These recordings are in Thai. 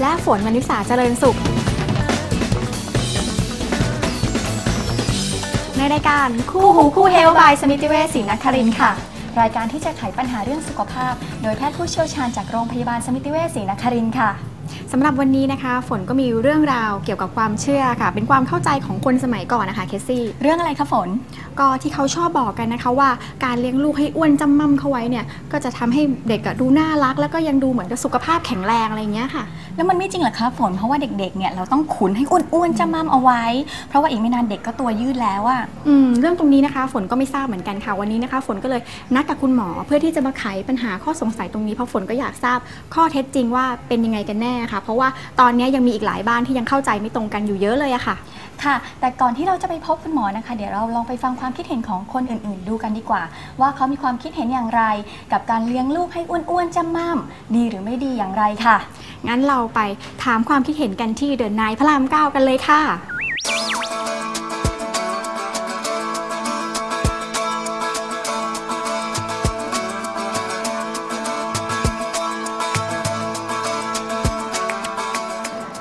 และฝนมณิสาเจริญสุข ในรายการคู่หูคู่เฮลบายสมิติเวชศรีนครินทร์ค่ะ รายการที่จะไขปัญหาเรื่องสุขภาพ โดยแพทย์ผู้เชี่ยวชาญจากโรงพยาบาลสมิติเวชศรีนครินทร์ค่ะ สำหรับวันนี้นะคะ ฝนก็มีเรื่องราวเกี่ยวกับความเชื่อค่ะ เป็นความเข้าใจของคนสมัยก่อนนะคะเคสซี่ เรื่องอะไรคะฝน ก็ที่เขาชอบบอกกันนะคะว่าการเลี้ยงลูกให้อ้วนจำมั่มเข้าไว้เนี่ยก็จะทำให้เด็กอะดูน่ารัก แล้วก็ยังดูเหมือนกับสุขภาพแข็งแรงอะไรอย่างเงี้ยค่ะ แล้วมันไม่จริงเหรอคะฝนเพราะว่าเด็กๆเนี่ยเราต้องขุนให้อ้วนๆจำมั่มเอาไว้ เพราะว่าอีกไม่นานเด็กก็ตัวยืดแล้วอะอืมเรื่องตรงนี้นะคะ ฝนก็ไม่ทราบเหมือนกันค่ะวันนี้นะคะ ฝนก็เลยนัดกับคุณหมอเพื่อที่จะมาไขปัญหาข้อสงสัยตรงนี้เพราะฝนก็อยากทราบข้อเท็จจริงว่าเป็นยังไงกันแน่ค่ะเพราะว่าตอนนี้ยังมีอีกหลายบ้านที่ยังเข้าใจไม่ตรงกันอยู่เยอะเลยอะค่ะ ค่ะ แต่ก่อนที่เราจะไปพบคุณหมอนะคะ เดี๋ยวเราลองไปฟังความคิดเห็นของคนอื่นๆ ดูกันดีกว่า ว่าเขามีความคิดเห็นอย่างไร กับการเลี้ยงลูกให้อ้วนๆจำมั่มดีหรือไม่ดีอย่างไรค่ะ งั้นเราไปถามความคิดเห็นกันที่เดินนายพระรามเก้ากันเลยค่ะ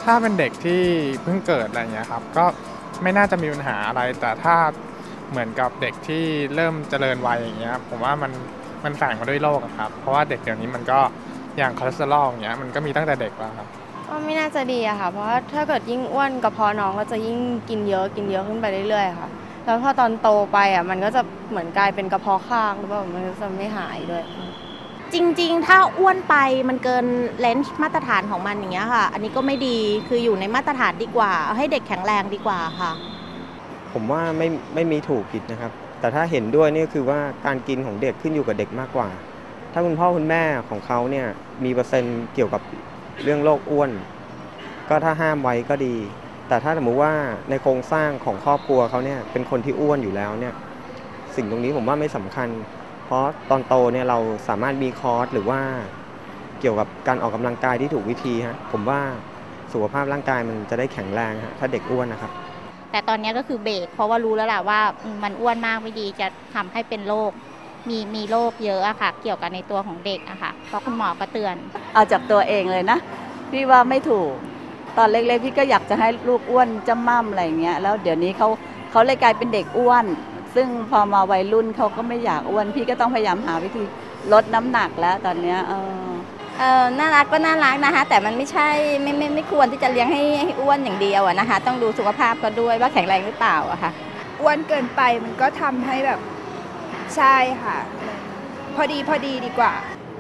ถ้าเป็นเด็กที่เพิ่งเกิดอะไรเงี้ยครับ ก็ไม่น่าจะมีปัญหาอะไร แต่ถ้าเหมือนกับเด็กที่เริ่มเจริญวัยอย่างเงี้ย ผมว่ามันมันแฝงมาด้วยโรคอะครับ เพราะว่าเด็กเดี๋ยวนี้มันก็อย่างคอเลสเตอรอลอย่างเงี้ยมันก็มีตั้งแต่เด็กแล้วครับ ก็ไม่น่าจะดีอะค่ะ เพราะว่าถ้าเกิดยิ่งอ้วนกระเพาะน้องก็จะยิ่งกินเยอะกินเยอะขึ้นไปเรื่อยๆค่ะ แล้วพอตอนโตไปอะมันก็จะเหมือนกลายเป็นกระเพาะข้างหรือเปล่ามันก็จะไม่หายด้วย จริง ๆ ถ้าอ้วนไปมันเกินเลนส์มาตรฐานของมันอย่างเงี้ยค่ะ อันนี้ก็ไม่ดีคืออยู่ในมาตรฐานดีกว่า เอาให้เด็กแข็งแรงดีกว่าค่ะ ผมว่าไม่ไม่มีถูกผิดนะครับ แต่ถ้าเห็นด้วยนี่คือว่าการกินของเด็กขึ้นอยู่กับเด็กมากกว่า ถ้าคุณพ่อคุณแม่ของเขาเนี่ยมีเปอร์เซ็นต์เกี่ยวกับเรื่องโรคอ้วน ก็ถ้าห้ามไว้ก็ดี แต่ถ้าสมมติว่าในโครงสร้างของครอบครัวเขาเนี่ยเป็นคนที่อ้วนอยู่แล้วเนี่ย สิ่งตรงนี้ผมว่าไม่สำคัญ ราะตอนโตเนี่ยเราสามารถมีคอร์สหรือว่าเกี่ยวกับการออกกำลังกายที่ถูกวิธีฮะผมว่าสุขภาพร่างกายมันจะได้แข็งแรงฮะถ้าเด็กอ้วนนะครับ แต่ตอนนี้ก็คือเบรกเพราะว่ารู้แล้วแหละว่าอืมมันอ้วนมากไม่ดีจะทำให้เป็นโรคมีมีโรคเยอะอะค่ะ เกี่ยวกับในตัวของเด็กอะค่ะเพราะคุณหมอก็เตือนเอาจากตัวเองเลยนะพี่ว่าไม่ถูกตอนเล็กๆพี่ก็อยากจะให้ลูกอ้วนจำม่ำอะไรอย่างเงี้ยแล้วเดี๋ยวนี้เขาเขาเลยกลายเป็นเด็กอ้วน ซึ่งพอมาวัยรุ่นเขาก็ไม่อยากอ้วนพี่ก็ต้องพยายามหาวิธีลดน้ำหนักแล้วตอนเนี้ยเออเออน่ารักก็น่ารักนะคะ แต่มันไม่ใช่ไม่ไม่ไม่ควรที่จะเลี้ยงให้ให้อ้วนอย่างเดียวอะนะคะ ต้องดูสุขภาพก็ด้วยว่าแข็งแรงหรือเปล่าอะค่ะ อ้วนเกินไปมันก็ทำให้แบบใช่ค่ะ พอดีพอดีดีกว่า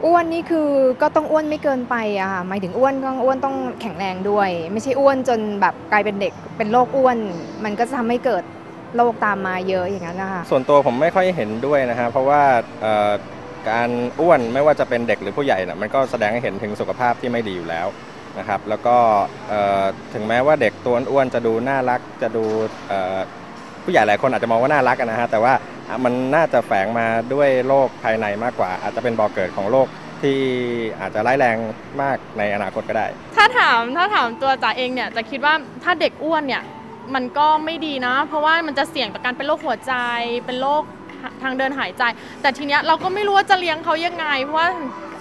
อ้วนนี่คือก็ต้องอ้วนไม่เกินไปอะค่ะหมายถึงอ้วนต้องอ้วนต้องแข็งแรงด้วย ไม่ใช่อ้วนจนแบบกลายเป็นเด็กเป็นโรคอ้วน มันก็จะทำให้เกิด โรคตามมาเยอะอย่างนั้นนะคะส่วนตัวผมไม่ค่อยเห็นด้วยนะฮะเพราะว่าเอ่อการอ้วนไม่ว่าจะเป็นเด็กหรือผู้ใหญ่นะมันก็แสดงให้เห็นถึงสุขภาพที่ไม่ดีอยู่แล้วนะครับ แล้วก็เอ่อถึงแม้ว่าเด็กตัวอ้วนๆจะดูน่ารักจะดูเอ่อผู้ใหญ่หลายคนอาจจะมองว่าน่ารักอะนะฮะแต่ว่ามันน่าจะแฝงมาด้วยโรคภายในมากกว่า อาจจะเป็นบ่อเกิดของโรคที่อาจจะร้ายแรงมากในอนาคตก็ได้ ถ้าถามถ้าถามตัวจ๋าเองเนี่ยจะคิดว่าถ้าเด็กอ้วนเนี่ย มันก็ไม่ดีนะ เพราะว่ามันจะเสี่ยงต่อการเป็นโรคหัวใจ เป็นโรคทางเดินหายใจ แต่ทีเนี้ยเราก็ไม่รู้ว่าจะเลี้ยงเขายังไง เพราะว่า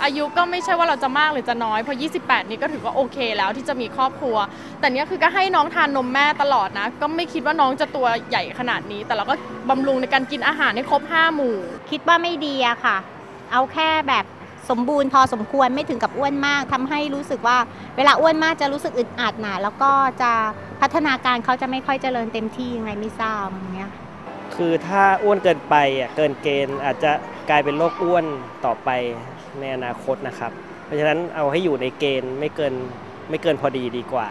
อายุก็ไม่ใช่ว่าเราจะมากหรือจะน้อย เพราะ 28 นี่ก็ถือว่าโอเคแล้วที่จะมีครอบครัว แต่เนี้ยคือก็ให้น้องทานนมแม่ตลอดนะ ก็ไม่คิดว่าน้องจะตัวใหญ่ขนาดนี้ แต่เราก็บำรุงในการกินอาหารให้ครบ 5 หมู่ คิดว่าไม่ดีอะค่ะ เอาแค่แบบ สมบูรณ์พอสมควรไม่ถึงกับอ้วนมากทำให้รู้สึกว่าเวลาอ้วนมากจะรู้สึกอึดอัดหนาแล้วก็จะพัฒนาการเขาจะไม่ค่อยเจริญเต็มที่ยังไงไม่ทราบอย่างเงี้ยคือถ้าอ้วนเกินไปอะเกินเกณฑ์อาจจะกลายเป็นโรคอ้วนต่อไปในอนาคตนะครับ เพราะฉะนั้นเอาให้อยู่ในเกณฑ์ไม่เกินไม่เกินพอดีดีกว่า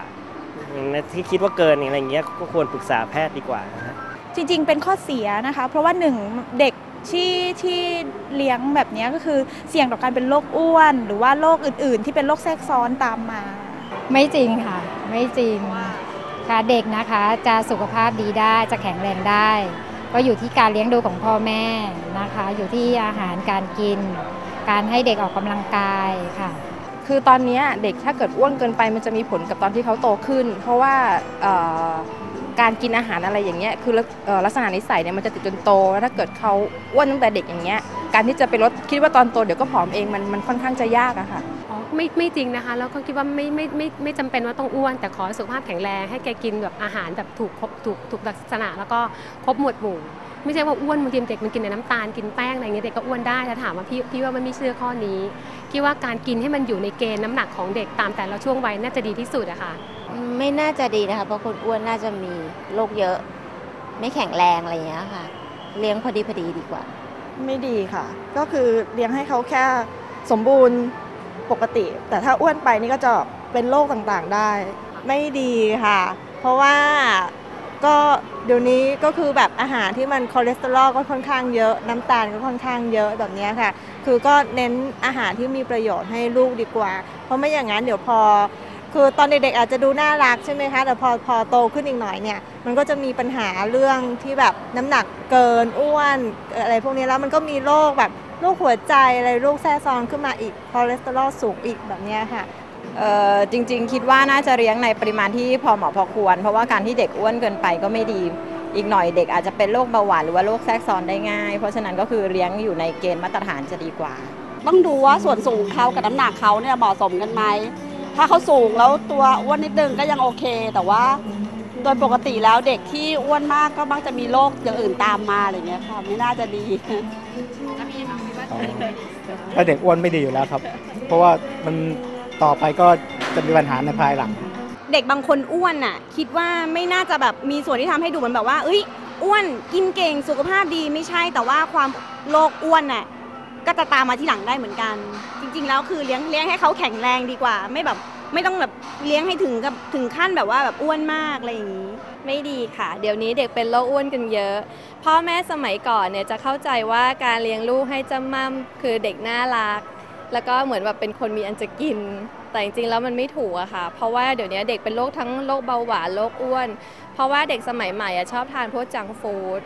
อย่างนั้นที่คิดว่าเกินอะไรอย่างเงี้ยก็ควรปรึกษาแพทย์ดีกว่านะฮะจริงๆ เป็นข้อเสียนะคะ เพราะว่าหนึ่งเด็ก ที่ที่เลี้ยงแบบนี้ก็คือเสี่ยงต่อการเป็นโรคอ้วน หรือว่าโรคอื่น ๆ ที่เป็นโรคแทรกซ้อนตามมา ไม่จริงค่ะ ไม่จริงค่ะเด็กนะคะจะสุขภาพดีได้จะแข็งแรงได้ ก็อยู่ที่การเลี้ยงดูของพ่อแม่นะคะ อยู่ที่อาหารการกิน การให้เด็กออกกำลังกายค่ะคือตอนเนี้ยเด็กถ้าเกิดอ้วนเกินไปมันจะมีผลกับตอนที่เขาโตขึ้น เพราะว่าเอ่อ การกินอาหารอะไรอย่างเงี้ยคือลักษณะนิสัยเนี่ยมันจะติดจนโตแล้วถ้าเกิดเขาอ้วนตั้งแต่เด็กอย่างเงี้ยการที่จะไปลดคิดว่าตอนโตเดี๋ยวก็ผอมเองมันมันค่อนข้างจะยากอะค่ะอ๋อไม่ไม่จริงนะคะ แล้วก็คิดว่าไม่ไม่ไม่ไม่จำเป็นว่าต้องอ้วน แต่ขอสุขภาพแข็งแรงให้แกกินแบบอาหารแบบถูกครบถูกถูกลักษณะ แล้วก็ครบหมวดหมู่ ไม่ใช่ว่าอ้วนบางทีเด็กมันกินแต่น้ำตาลกินแป้งอะไรเงี้ยเด็กก็อ้วนได้ถ้าถามว่าพี่พี่ว่ามันไม่เชื่อข้อนี้คิดว่าการกินให้มันอยู่ในเกณฑ์น้ำหนักของเด็กตามแต่ละช่วงวัยน่าจะดีที่สุดอะค่ะ ไม่น่าจะดีนะคะเพราะคนอ้วนน่าจะมีโรคเยอะ ไม่แข็งแรงอะไรอย่างเงี้ยค่ะ เลี้ยงพอดีพอดีดีกว่า ไม่ดีค่ะ ก็คือเลี้ยงให้เขาแค่สมบูรณ์ปกติ แต่ถ้าอ้วนไปนี่ก็จะเป็นโรคต่างๆได้ ไม่ดีค่ะ เพราะว่า ก็เดี๋ยวนี้ก็คือแบบอาหารที่มันคอเลสเตอรอลก็ค่อนข้างเยอะน้ำตาลก็ค่อนข้างเยอะแบบนี้ค่ะ คือก็เน้นอาหารที่มีประโยชน์ให้ลูกดีกว่า เพราะไม่อย่างนั้นเดี๋ยวพอ คือตอนเด็กๆอาจจะดูน่ารักใช่ไหมคะแต่พอพอโตขึ้นอีกหน่อยเนี่ย มันก็จะมีปัญหาเรื่องที่แบบน้ำหนักเกินอ้วนอะไรพวกนี้แล้วมันก็มีโรคแบบโรคหัวใจอะไรโรคแทรกซ้อนขึ้นมาอีกคอเลสเตอรอลสูงอีกแบบนี้ค่ะ จริง ๆ คิดว่าน่าจะเลี้ยงในปริมาณที่พอเหมาะพอควร เพราะว่าการที่เด็กอ้วนเกินไปก็ไม่ดี อีกหน่อยเด็กอาจจะเป็นโรคเบาหวานหรือว่าโรคแทรกซ้อนได้ง่าย เพราะฉะนั้นก็คือเลี้ยงอยู่ในเกณฑ์มาตรฐานจะดีกว่า ต้องดูว่าส่วนสูงเขากับน้ำหนักเขาเนี่ยเหมาะสมกันไหมถ้าเขาสูงแล้วตัวอ้วนนิดนึงก็ยังโอเค แต่ว่าโดยปกติแล้วเด็กที่อ้วนมากก็มักจะมีโรคอย่างอื่นตามมาอะไรเงี้ยค่ะไม่น่าจะดีถ้าเด็กอ้วนไม่ดีอยู่แล้วครับ เพราะว่ามัน ต่อไปก็จะมีปัญหาในภายหลัง เด็กบางคนอ้วนน่ะ คิดว่าไม่น่าจะแบบมีส่วนที่ทำให้ดูเหมือนแบบว่า เอ้ย อ้วนกินเก่งสุขภาพดีไม่ใช่แต่ว่าความโรคอ้วนน่ะก็จะตามมาที่หลังได้เหมือนกัน จริง ๆ แล้วคือเลี้ยงเลี้ยงให้เขาแข็งแรงดีกว่า ไม่แบบไม่ต้องแบบเลี้ยงให้ถึงกับถึงขั้นแบบว่าแบบอ้วนมากอะไรอย่างนี้ ไม่ดีค่ะ เดี๋ยวนี้เด็กเป็นโรคอ้วนกันเยอะ พ่อแม่สมัยก่อนเนี่ยจะเข้าใจว่าการเลี้ยงลูกให้จำม่ำคือเด็กน่ารัก แล้วก็เหมือนแบบเป็นคนมีอันจะกิน แต่จริงๆแล้วมันไม่ถูกอะค่ะ เพราะว่าเดี๋ยวนี้เด็กเป็นโรคทั้งโรคเบาหวานโรคอ้วน เพราะว่าเด็กสมัยใหม่อะชอบทานพวกจังก์ฟู้ด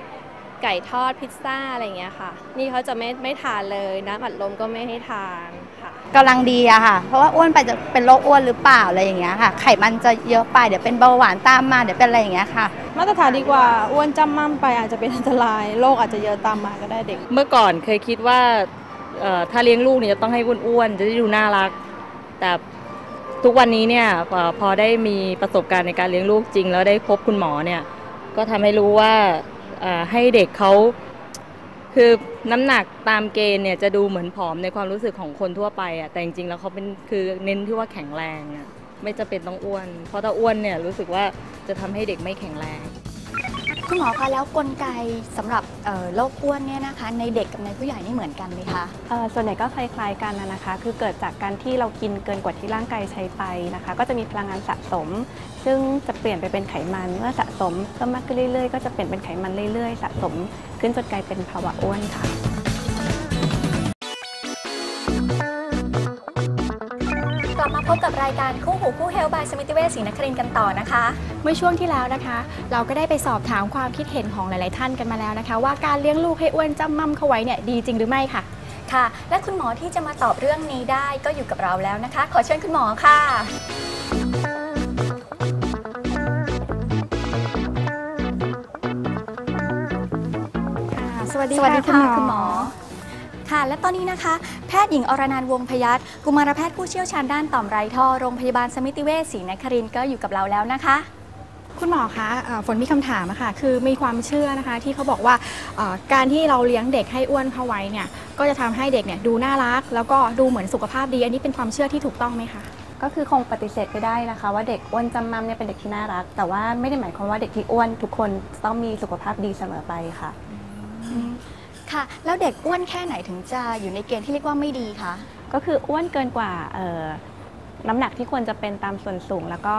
ไก่ทอดพิซซ่าอะไรอย่างเงี้ยค่ะ นี่เขาจะไม่ไม่ทานเลยน้ำอัดลมก็ไม่ให้ทานค่ะกำลังดีอะค่ะ เพราะว่าอ้วนไปจะเป็นโรคอ้วนหรือเปล่าอะไรอย่างเงี้ยค่ะ ไขมันจะเยอะไปเดี๋ยวเป็นเบาหวานตามมาเดี๋ยวเป็นอะไรอย่างเงี้ยค่ะ มาตรฐานดีกว่าอ้วนจำมั่มไปอาจจะเป็นอันตรายโรคอาจจะเยอะตามมาก็ได้เด็ก เมื่อก่อนเคยคิดว่าเอ่อ ถ้าเลี้ยงลูกเนี่ยจะต้องให้อ้วนๆจะได้ดูน่ารัก แต่ทุกวันนี้เนี่ยพอได้มีประสบการณ์ในการเลี้ยงลูกจริง แล้วได้พบคุณหมอเนี่ยก็ทำให้รู้ว่าให้เด็กเขาคือน้ำหนักตามเกณฑ์เนี่ยจะดูเหมือนผอมในความรู้สึกของคนทั่วไปอะแต่จริงๆแล้วเขาเป็นคือเน้นที่ว่าแข็งแรงอะไม่จะเป็นต้องอ้วน เพราะถ้าอ้วนเนี่ยรู้สึกว่าจะทำให้เด็กไม่แข็งแรง คุณหมอคะแล้วกลไกสำหรับโรคอ้วนเนี่ยนะคะในเด็กกับในผู้ใหญ่นี่เหมือนกันไหมคะส่วนใหญ่ก็คล้ายๆกันนะนะคะ คือเกิดจากการที่เรากินเกินกว่าที่ร่างกายใช้ไปนะคะ ก็จะมีพลังงานสะสม ซึ่งจะเปลี่ยนไปเป็นไขมันเมื่อสะสมเพิ่มมากขึ้นเรื่อยๆ ก็จะเปลี่ยนเป็นไขมันเรื่อยๆ สะสม ขึ้นจนกลายเป็นภาวะอ้วนค่ะ บมาพบกับรายการคู่หูคู่เฮลบายสมิติเวชศรีนครินทร์กันต่อนะคะ เมื่อช่วงที่แล้วนะคะ เราก็ได้ไปสอบถามความคิดเห็นของหลาย ๆ ท่านกันมาแล้วนะคะ ว่าการเลี้ยงลูกให้อ้วนจำมั่มเข้าไว้เนี่ยดีจริงหรือไม่ค่ะ ค่ะ และคุณหมอที่จะมาตอบเรื่องนี้ได้ก็อยู่กับเราแล้วนะคะ ขอเชิญคุณหมอค่ะ สวัสดีสวัสดีค่ะค่ะคุคุณณหหมมออ ค่ะ และตอนนี้นะคะ แพทย์หญิงอรนันท์วงศ์พยัตกุมารแพทย์ผู้เชี่ยวชาญด้านต่อมไรท่อโรงพยาบาลสมิติเวชศรีนครินทร์ก็อยู่กับเราแล้วนะคะ คุณหมอคะเอ่อฝนมีคำถามอะค่ะ คือมีความเชื่อนะคะ ที่เขาบอกว่าเอ่อการที่เราเลี้ยงเด็กให้อ้วนเข้าไว้เนี่ย ก็จะทำให้เด็กเนี่ยดูน่ารัก แล้วก็ดูเหมือนสุขภาพดี อันนี้เป็นความเชื่อที่ถูกต้องไหมคะ ก็คือคงปฏิเสธไปได้นะคะ ว่าเด็กอ้วนจำมั่มเนี่ยเป็นเด็กที่น่ารัก แต่ว่าไม่ได้หมายความว่าเด็กที่อ้วนทุกคนต้องมีสุขภาพดีเสมอไปค่ะ ค่ะ แล้วเด็กอ้วนแค่ไหนถึงจะอยู่ในเกณฑ์ที่เรียกว่าไม่ดีคะ ก็คืออ้วนเกินกว่าน้ำหนักที่ควรจะเป็นตามส่วนสูง แล้วก็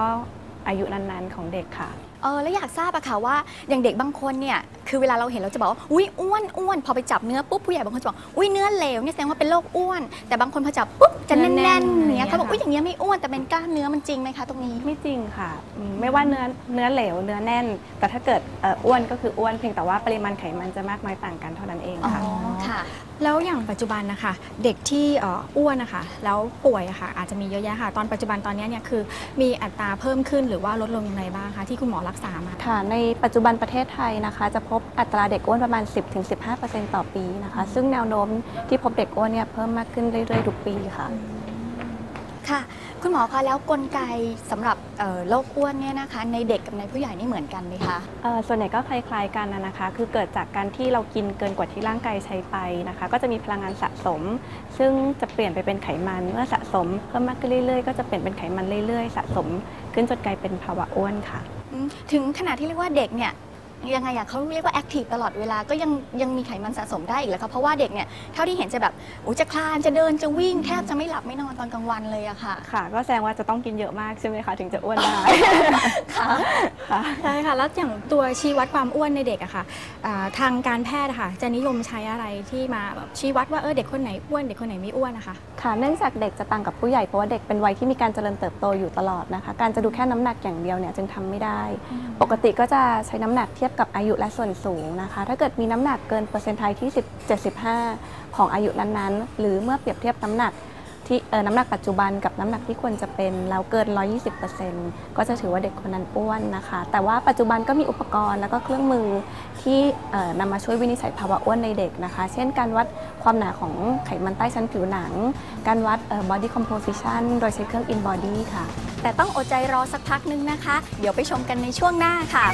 อายุนั้นๆของเด็กค่ะ เออแล้วอยากทราบอะค่ะว่าอย่างเด็กบางคนเนี่ยคือเวลาเราเห็นเราจะบอกว่าอุ้ยอ้วนอ้วนพอไปจับเนื้อปุ๊บผู้ใหญ่บางคนจะบอกอุ้ยเนื้อเหลวเนี่ยแสดงว่าเป็นโรคอ้วน แต่บางคนพอจับปุ๊บจะแน่แน่นนๆๆอย่างเงี้ยเขาบอกอย่างเงี้ยค่ะอุ้ยอย่างเงี้ยไม่อ้วนแต่เป็นกล้ามเนื้อมันจริงไหมคะตรงนี้ ไม่จริงค่ะอืมไม่ว่าเนื้อเนื้อเหลวเนื้อแน่น แต่ถ้าเกิดเอ่ออ้วนก็คืออ้วนเพียงแต่ว่าปริมาณไขมันจะมากน้อยต่างกันเท่านั้นเองค่ะ ค่ะ แล้วอย่างปัจจุบันนะคะเด็กที่เอ่ออ้วนนะคะแล้วป่วยอะค่ะอาจจะมีเยอะแยะค่ะ ตอนปัจจุบันตอนนี้เนี่ยคือมีอัตราเพิ่มขึ้นหรือว่าลดลงอย่างไรบ้างคะที่คุณหมอรักษามา ค่ะในปัจจุบันประเทศไทยนะคะ จะพบอัตราเด็กอ้วนประมาณ 10-15%ต่อปีนะคะ ซึ่งแนวโน้มที่พบเด็กอ้วนเนี่ยเพิ่มมากขึ้นเรื่อยๆทุกปีค่ะ ค่ะ คุณหมอคะแล้วกลไกสำหรับเอ่อโรคอ้วนเนี่ยนะคะ ในเด็กกับในผู้ใหญ่นี่เหมือนกันไหมคะ เอ่อส่วนใหญ่ก็คล้าย ๆกันนะนะคะ คือเกิดจากการที่เรากินเกินกว่าที่ร่างกายใช้ไปนะคะ ก็จะมีพลังงานสะสม ซึ่งจะเปลี่ยนไปเป็นไขมัน เมื่อสะสมเพิ่มมากขึ้นเรื่อยๆ ก็จะเปลี่ยนเป็นไขมันเรื่อยๆ สะสม ขึ้นจนกลายเป็นภาวะอ้วนค่ะอืมถึงขนาดที่เรียกว่าเด็กเนี่ย ยังไงอะเขาเรียกว่าแอคทีฟตลอดเวลาก็ยังยังมีไขมันสะสมได้อีกแล้วค่ะเพราะว่าเด็กเนี่ยเท่าที่เห็นจะแบบอุยจะคลานจะเดินจะวิ่งแทบจะไม่หลับไม่นอนตอนกลางวันเลยอะค่ะ ค่ะ ก็แสดงว่าจะต้องกินเยอะมากใช่ไหมคะถึงจะอ้วนได้ค่ะใช่ค่ะ แล้วอย่างตัวชี้วัดความอ้วนในเด็กอะค่ะอ่าทางการแพทย์อะค่ะ จะนิยมใช้อะไรที่มาแบบชี้วัดว่าเออเด็กคนไหนอ้วนเด็กคนไหนไม่อ้วนนะคะ ค่ะเนื่องจากเด็กจะต่างกับผู้ใหญ่เพราะว่าเด็กเป็นวัยที่มีการเจริญเติบโตอยู่ตลอดนะคะ การจะดูแค่น้ำหนักอย่างเดียวเนี่ยจึงทำไม่ได้ ปกติก็จะใช้น้ำหนักเทียบกับอายุและส่วนสูงนะคะ ถ้าเกิดมีน้ำหนักเกินเปอร์เซ็นต์ไทยที่10 75 ของอายุนั้นๆ หรือเมื่อเปรียบเทียบน้ำหนักที่เออน้ำหนักปัจจุบันกับน้ำหนักที่ควรจะเป็นแล้วเกิน 120%ก็จะถือว่าเด็กคนนั้นอ้วนนะคะ แต่ว่าปัจจุบันก็มีอุปกรณ์แล้วก็เครื่องมือที่เออนำมาช่วยวินิจฉัยภาวะอ้วนในเด็กนะคะ เช่นการวัดความหนาของไขมันใต้ชั้นผิวหนัง การวัดเออ body composition โดยใช้เครื่อง in body ค่ะ แต่ต้องอดใจรอสักพักนึงนะคะ เดี๋ยวไปชมกันในช่วงหน้าค่ะ